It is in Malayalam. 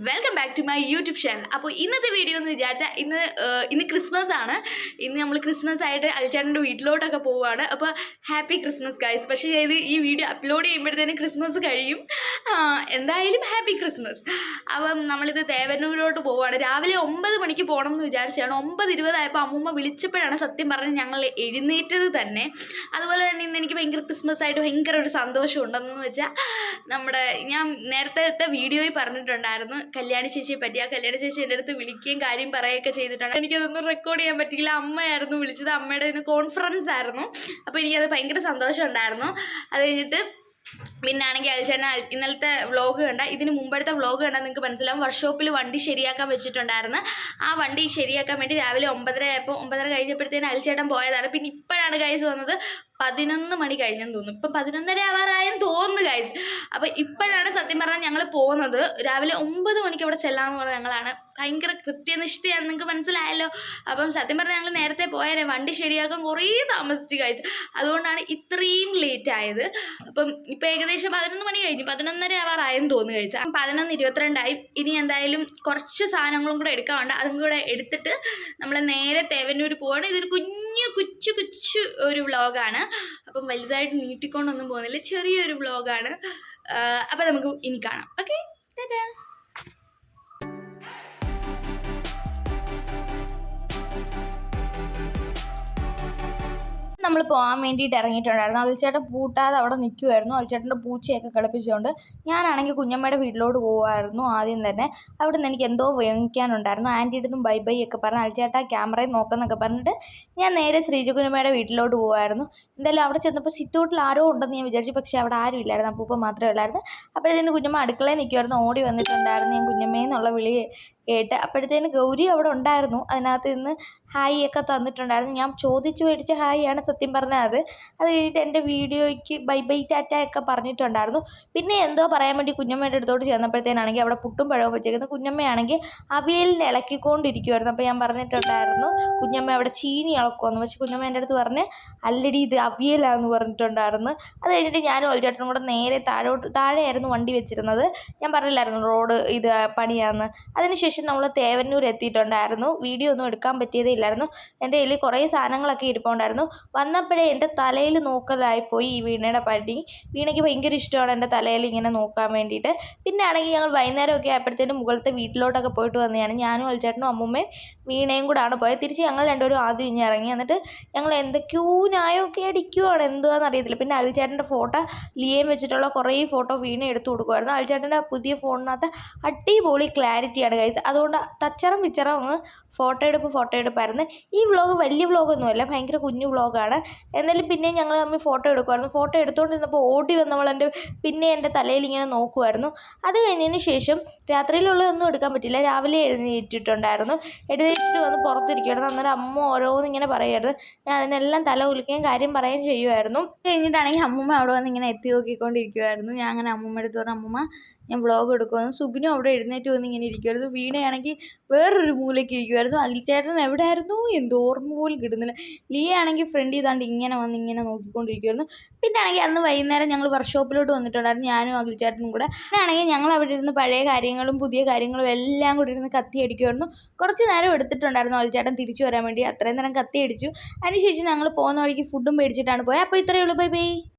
Welcome back to my YouTube channel അപ്പോൾ ഇന്നത്തെ വീഡിയോ എന്ന് വിചാരിച്ചാൽ ഇന്ന് ഇന്ന് ക്രിസ്മസ് ആണ്. ഇന്ന് നമ്മൾ ക്രിസ്മസ് ആയിട്ട് അൽച്ചാട്ടന്റെ വീട്ടിലോട്ടൊക്കെ പോവുകയാണ് അപ്പോൾ ഹാപ്പി ക്രിസ്മസ് ഗൈസ് പക്ഷേ ഇത് ഈ വീഡിയോ അപ്ലോഡ് ചെയ്യുമ്പോഴത്തേനും ക്രിസ്മസ് കഴിയും. എന്തായാലും ഹാപ്പി ക്രിസ്മസ് അപ്പം നമ്മളിത് തേവന്നൂരിലോട്ട് പോവുകയാണ് രാവിലെ ഒമ്പത് മണിക്ക് പോകണം എന്ന് വിചാരിച്ചാണ്. ഒമ്പത് ഇരുപതായപ്പോൾ അമ്മൂമ്മ വിളിച്ചപ്പോഴാണ് സത്യം പറഞ്ഞ് ഞങ്ങൾ എഴുന്നേറ്റത് തന്നെ. അതുപോലെ തന്നെ ഇന്ന് എനിക്ക് ഭയങ്കര ക്രിസ്മസ് ആയിട്ട് ഭയങ്കര ഒരു സന്തോഷം ഉണ്ടെന്ന് വെച്ചാൽ നമ്മുടെ ഞാൻ നേരത്തെ വീഡിയോയിൽ പറഞ്ഞിട്ടുണ്ടായിരുന്നു. കല്യാണി ചേച്ചിയെ പറ്റി ആ കല്യാണി ചേച്ചി എന്റെ അടുത്ത് വിളിക്കുകയും കാര്യം പറയുകയൊക്കെ ചെയ്തിട്ടാണ്. എനിക്കതൊന്നും റെക്കോർഡ് ചെയ്യാൻ പറ്റിയില്ല. അമ്മയായിരുന്നു വിളിച്ചത്. അമ്മയുടെ ഇന്ന് കോൺഫറൻസ് ആയിരുന്നു. അപ്പോൾ എനിക്കത് ഭയങ്കര സന്തോഷം ഉണ്ടായിരുന്നു. അത് കഴിഞ്ഞിട്ട് പിന്നെ ആണെങ്കിൽ അയച്ചേട്ടൻ ഇന്നലത്തെ വ്ളോഗ് കണ്ട ഇതിന് മുമ്പടുത്ത വ്ളോഗ് കണ്ടാൽ നിങ്ങൾക്ക് മനസ്സിലാവും. വർക്ക്ഷോപ്പിൽ വണ്ടി ശരിയാക്കാൻ വെച്ചിട്ടുണ്ടായിരുന്നു. ആ വണ്ടി ശരിയാക്കാൻ വേണ്ടി രാവിലെ ഒമ്പതര ആയപ്പോൾ ഒമ്പതര കഴിഞ്ഞപ്പോഴത്തേന് അൽച്ചേട്ടൻ പോയതാണ്. പിന്നെ ഇപ്പോഴാണ് കൈസ് വന്നത്. പതിനൊന്ന് മണി കഴിഞ്ഞെന്ന് തോന്നുന്നു. ഇപ്പം പതിനൊന്നര ആവാറായെന്ന് തോന്നുന്നു ഗൈസ് അപ്പോൾ ഇപ്പോഴാണ് സത്യം പറഞ്ഞാൽ ഞങ്ങൾ പോകുന്നത്. രാവിലെ ഒമ്പത് മണിക്ക് അവിടെ ചെല്ലാന്ന് പറഞ്ഞ ഞങ്ങളാണ്. ഭയങ്കര കൃത്യനിഷ്ഠയാണ് നിങ്ങൾക്ക് മനസ്സിലായല്ലോ. അപ്പം സത്യം പറഞ്ഞാൽ ഞങ്ങൾ നേരത്തെ പോയാലേ വണ്ടി ശരിയാക്കാൻ കുറേ താമസിച്ചു ഗൈസ് അതുകൊണ്ടാണ് ഇത്രയും ലേറ്റ് ആയത്. അപ്പം ഇപ്പം ഏകദേശം പതിനൊന്ന് മണി കഴിഞ്ഞു. പതിനൊന്നര ആവാറായെന്ന് തോന്നുന്നു കഴിച്ച പതിനൊന്ന് ഇരുപത്തിരണ്ടായി. ഇനി എന്തായാലും കുറച്ച് സാധനങ്ങളും കൂടെ എടുക്കാറുണ്ട് അതും കൂടെ എടുത്തിട്ട് നമ്മൾ നേരെ തേവന്നൂർ പോവാണ്. ഇതൊരു കുഞ്ഞു കുച്ചു കുച്ചു ഒരു വ്ളോഗാണ് അപ്പം വലുതായിട്ട് നീട്ടിക്കൊണ്ടൊന്നും പോകുന്നില്ല. ചെറിയൊരു വ്ളോഗാണ് അപ്പം നമുക്ക് ഇനി കാണാം. ഓക്കെ? നമ്മൾ പോകാൻ വേണ്ടിയിട്ട് ഇറങ്ങിയിട്ടുണ്ടായിരുന്നു. അൽച്ചേട്ടൻ പൂട്ടാതെ അവിടെ നിൽക്കുമായിരുന്നു അൽച്ചേട്ടന്റെ പൂച്ചയൊക്കെ കളിപ്പിച്ചുകൊണ്ട് ഞാനാണെങ്കിൽ കുഞ്ഞമ്മയുടെ വീട്ടിലോട്ട് പോകുമായിരുന്നു ആദ്യം തന്നെ. അവിടെ നിന്ന് എനിക്ക് എന്തോ വാങ്ങിക്കാനുണ്ടായിരുന്നു. ആന്റിയുടെ അടുത്തും ബൈ ബൈ ഒക്കെ പറഞ്ഞ് അൽച്ചേട്ടാ ക്യാമറയിൽ നോക്കുന്നൊക്കെ പറഞ്ഞിട്ട് ഞാൻ നേരെ ശ്രീജകുഞ്ഞമ്മയുടെ വീട്ടിലോട്ട് പോകുമായിരുന്നു എന്തായാലും അവിടെ ചെന്നപ്പോൾ സിറ്റൗട്ടിൽ ആരോ ഉണ്ടെന്ന് ഞാൻ വിചാരിച്ചു. പക്ഷേ അവിടെ ആരും ഇല്ലായിരുന്നു. അപ്പൂപ്പ മാത്രമേ ഉള്ളായിരുന്നു. അപ്പോഴത്തേന് കുഞ്ഞമ്മ അടുക്കളയിൽ നിൽക്കുമായിരുന്നു ഓടി വന്നിട്ടുണ്ടായിരുന്നു ഞാൻ കുഞ്ഞമ്മേന്നുള്ള വിളി കേട്ട് അപ്പോഴത്തേന് ഗൗരി അവിടെ ഉണ്ടായിരുന്നു. അതിനകത്ത് നിന്ന് ഹായ് ഒക്കെ തന്നിട്ടുണ്ടായിരുന്നു. ഞാൻ ചോദിച്ചു മേടിച്ച ഹായ് ആണ് സത്യം പറഞ്ഞാൽ അത്. അത് കഴിഞ്ഞിട്ട് എന്റെ വീഡിയോയ്ക്ക് ബൈ ബൈ ടാറ്റ ഒക്കെ പറഞ്ഞിട്ടുണ്ടായിരുന്നു. പിന്നെ എന്തോ പറയാൻ വേണ്ടി കുഞ്ഞമ്മയുടെ അടുത്തോട്ട് ചെന്നപ്പോഴത്തേനാണെങ്കിൽ അവിടെ പുട്ടും പഴവും വെച്ചേക്കുന്നത് കുഞ്ഞമ്മയാണെങ്കിൽ അവിയലിനെ ഇളക്കിക്കൊണ്ടിരിക്കുമായിരുന്നു അപ്പോൾ ഞാൻ പറഞ്ഞിട്ടുണ്ടായിരുന്നു കുഞ്ഞമ്മ അവിടെ ചീനി ഇളക്കുമെന്ന് പക്ഷെ കുഞ്ഞമ്മ എന്റെ അടുത്ത് പറഞ്ഞ് അല്ലടി ഇത് അവിയലാന്ന് പറഞ്ഞിട്ടുണ്ടായിരുന്നു. അത് കഴിഞ്ഞിട്ട് ഞാനും ഒളിച്ചേട്ടനും കൂടെ നേരെ താഴോട്ട് താഴെയായിരുന്നു വണ്ടി വെച്ചിരുന്നത്. ഞാൻ പറഞ്ഞില്ലായിരുന്നു റോഡ് ഇത് പണിയാന്ന്. അതിനുശേഷം നമ്മൾ തേവന്നൂർ എത്തിയിട്ടുണ്ടായിരുന്നു വീഡിയോ ഒന്നും എടുക്കാൻ പറ്റിയതേ ഇല്ലായിരുന്നു. എന്റെ കയ്യിൽ കുറേ സാധനങ്ങളൊക്കെ ഇരിപ്പുണ്ടായിരുന്നു. വന്നപ്പോഴേ എന്റെ തലയിൽ നോക്കലായിപ്പോയി ഈ വീണയുടെ പടി. വീണയ്ക്ക് ഭയങ്കര ഇഷ്ടമാണ് എന്റെ തലയിൽ ഇങ്ങനെ നോക്കാൻ വേണ്ടിയിട്ട്. പിന്നെ ആണെങ്കിൽ ഞങ്ങൾ വൈകുന്നേരമൊക്കെ ആയപ്പോഴത്തേനും മുകളിലത്തെ വീട്ടിലോട്ടൊക്കെ പോയിട്ട് വന്നതാണ്. ഞാനും അൽച്ചേട്ടനും അമ്മൂമ്മയും വീണയും കൂടാണ് പോയത്. തിരിച്ച് ഞങ്ങൾ രണ്ടുപേരും ആദ്യം ഇഞ്ഞ് ഇറങ്ങി എന്നിട്ട് ഞങ്ങൾ എന്തൊക്കെയോ ന്യായമൊക്കെ അടിക്കുവാണ്. എന്തുവാന്ന് അറിയത്തില്ല. പിന്നെ അൽച്ചേട്ടന്റെ ഫോട്ടോ ലിയേം വെച്ചിട്ടുള്ള കുറേ ഫോട്ടോ വീണ എടുത്തു കൊടുക്കുമായിരുന്നു അൽച്ചേട്ടന്റെ പുതിയ ഫോണിനകത്ത് അടിപൊളി ക്ലാരിറ്റിയാണ് അതുകൊണ്ട് തച്ചറം പിച്ചറം അങ്ങ് ഫോട്ടോ എടുപ്പ് ഫോട്ടോ എടുപ്പായിരുന്നു. ഈ വ്ളോഗ് വലിയ വ്ളോഗൊന്നുമല്ല ഭയങ്കര കുഞ്ഞു വ്ളോഗാണ് എന്നാലും പിന്നെ ഞങ്ങൾ തമ്മിൽ ഫോട്ടോ എടുക്കുമായിരുന്നു ഫോട്ടോ എടുത്തുകൊണ്ടിരുന്നപ്പോൾ ഓടി വന്നവൾ എന്റെ പിന്നെ എന്റെ തലയിൽ ഇങ്ങനെ നോക്കുമായിരുന്നു അത് കഴിഞ്ഞതിന് ശേഷം രാത്രിയിലുള്ളതൊന്നും എടുക്കാൻ പറ്റില്ല. രാവിലെ എഴുന്നേറ്റിട്ടുണ്ടായിരുന്നു. എഴുന്നേറ്റിട്ട് വന്ന് പുറത്തിരിക്കുമായിരുന്നു അന്നേരം അമ്മ ഓരോന്ന് ഇങ്ങനെ പറയുമായിരുന്നു ഞാൻ അതിനെല്ലാം തല ഉലിക്കുകയും കാര്യം പറയുകയും ചെയ്യുമായിരുന്നു കഴിഞ്ഞിട്ടാണെങ്കിൽ അമ്മൂമ്മ അവിടെ വന്ന് ഇങ്ങനെ എത്തി നോക്കിക്കൊണ്ടിരിക്കുമായിരുന്നു ഞാൻ അങ്ങനെ അമ്മൂമ്മ എടുത്തു പറഞ്ഞു അമ്മൂമ്മ ഞാൻ വ്ളോഗ് എടുക്കുവാണ് സുബിനും അവിടെ എഴുന്നേറ്റ് വന്ന് ഇങ്ങനെ ഇരിക്കുമായിരുന്നു വീണയാണെങ്കിൽ വേറൊരു മൂലയ്ക്ക് ഇരിക്കുമായിരുന്നു അഖിൽച്ചേട്ടൻ എവിടെയായിരുന്നു? എന്തോ ഓർമ്മ പോലും കിട്ടുന്നില്ല. ലിയ ആണെങ്കിൽ ഫ്രണ്ട് ചെയ്താണ്ട് ഇങ്ങനെ വന്ന് ഇങ്ങനെ നോക്കിക്കൊണ്ടിരിക്കുമായിരുന്നു പിന്നെ ആണെങ്കിൽ അന്ന് വൈകുന്നേരം ഞങ്ങൾ വർക്ക്ഷോപ്പിലോട്ട് വന്നിട്ടുണ്ടായിരുന്നു. ഞാനും അഖിൽച്ചേട്ടനും കൂടെ. ആണെങ്കിൽ ഞങ്ങൾ അവിടെ ഇരുന്ന് പഴയ കാര്യങ്ങളും പുതിയ കാര്യങ്ങളും എല്ലാം കൂടി ഇരുന്ന് കത്തി അടിക്കുമായിരുന്നു കുറച്ച് നേരം എടുത്തിട്ടുണ്ടായിരുന്നു അഖിൽച്ചേട്ടൻ തിരിച്ചു വരാൻ വേണ്ടി. അത്രയും നേരം കത്തി അടിച്ചു. അതിനുശേഷം ഞങ്ങൾ പോകുന്ന വഴിക്ക് ഫുഡും മേടിച്ചിട്ടാണ് പോയത് അപ്പോൾ ഇത്രയേ ഉള്ളൂ. Bye bye